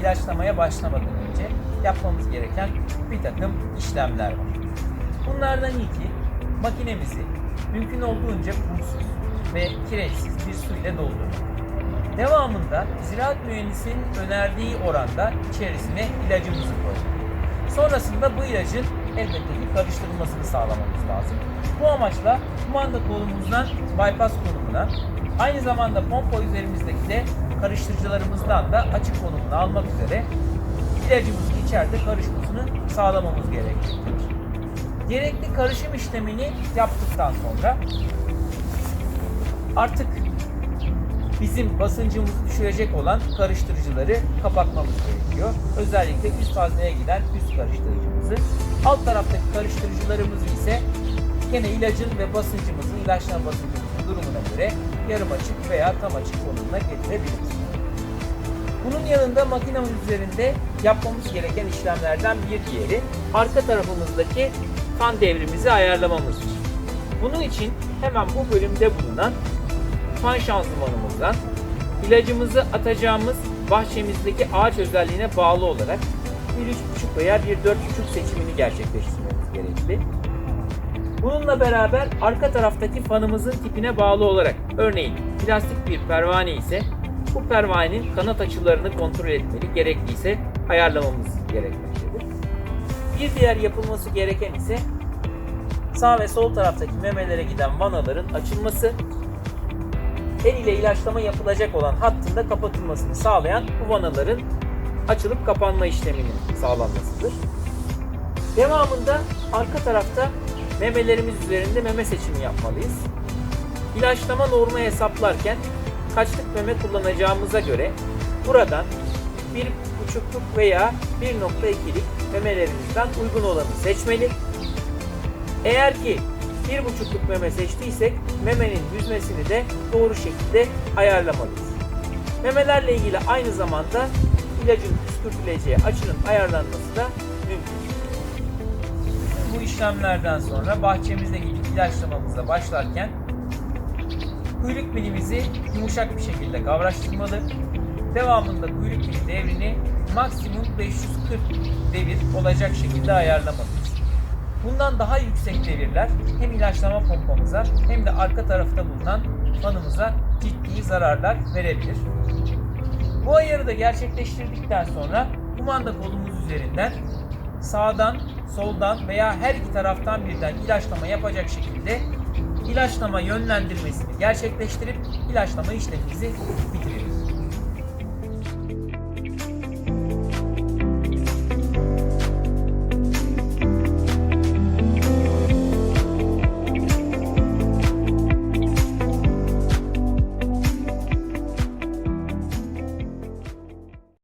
ilaçlamaya başlamadan önce yapmamız gereken bir takım işlemler var. Bunlardan ilki makinemizi mümkün olduğunca kumsuz ve kireçsiz bir su ile doldurmak. Devamında ziraat mühendisinin önerdiği oranda içerisine ilacımızı koymak. Sonrasında bu ilacın elbette ki karıştırılmasını sağlamamız lazım. Bu amaçla kumanda kolumuzdan bypass konumuna, aynı zamanda pompa üzerimizdeki de karıştırıcılarımızdan da açık konumuna almak üzere ilacımızın içeride karışmasını sağlamamız gerekmektedir. Gerekli karışım işlemini yaptıktan sonra artık bizim basıncımızı düşürecek olan karıştırıcıları kapatmamız gerekiyor. Özellikle üst hazneye giden üst karıştırıcımızı. Alt taraftaki karıştırıcılarımızı ise gene ilacın ve basıncımızın, ilaçlama basıncımızın durumuna göre yarım açık veya tam açık konumuna getirebiliriz. Bunun yanında makinamız üzerinde yapmamız gereken işlemlerden bir diğeri arka tarafımızdaki fan devrimizi ayarlamamızdır. Bunun için hemen bu bölümde bulunan fan şanzımanımızdan ilacımızı atacağımız bahçemizdeki ağaç özelliğine bağlı olarak bir 3.5 veya bir 4.5 seçimini gerçekleştirmemiz gerekli. Bununla beraber arka taraftaki fanımızın tipine bağlı olarak örneğin plastik bir pervane ise bu pervanenin kanat açılarını kontrol etmeli, gerekliyse ayarlamamız gerekmektedir. Bir diğer yapılması gereken ise sağ ve sol taraftaki memelere giden vanaların açılması, el ile ilaçlama yapılacak olan hattında kapatılmasını sağlayan bu vanaların açılıp kapanma işleminin sağlanmasıdır. Devamında arka tarafta memelerimiz üzerinde meme seçimi yapmalıyız. İlaçlama normu hesaplarken kaçlık meme kullanacağımıza göre buradan 1,5'luk veya 1.2'lik memelerimizden uygun olanı seçmeli. Eğer ki 1,5'luk meme seçtiysek memenin yüzmesini de doğru şekilde ayarlamalıyız. Memelerle ilgili aynı zamanda ilacın püskürtüleceği açının ayarlanması da mümkün. Bu işlemlerden sonra bahçemizdeki ilaçlamamıza başlarken kuyruk milimizi yumuşak bir şekilde kavraştırmalı. Devamında kuyruk mili devrini maksimum 540 devir olacak şekilde ayarlamalıyız. Bundan daha yüksek devirler hem ilaçlama pompamıza hem de arka tarafta bulunan fanımıza ciddi zararlar verebilir. Bu ayarı da gerçekleştirdikten sonra kumanda kolumuz üzerinden sağdan, soldan veya her iki taraftan birden ilaçlama yapacak şekilde ilaçlama yönlendirmesini gerçekleştirip ilaçlama işlemimizi bitiririz.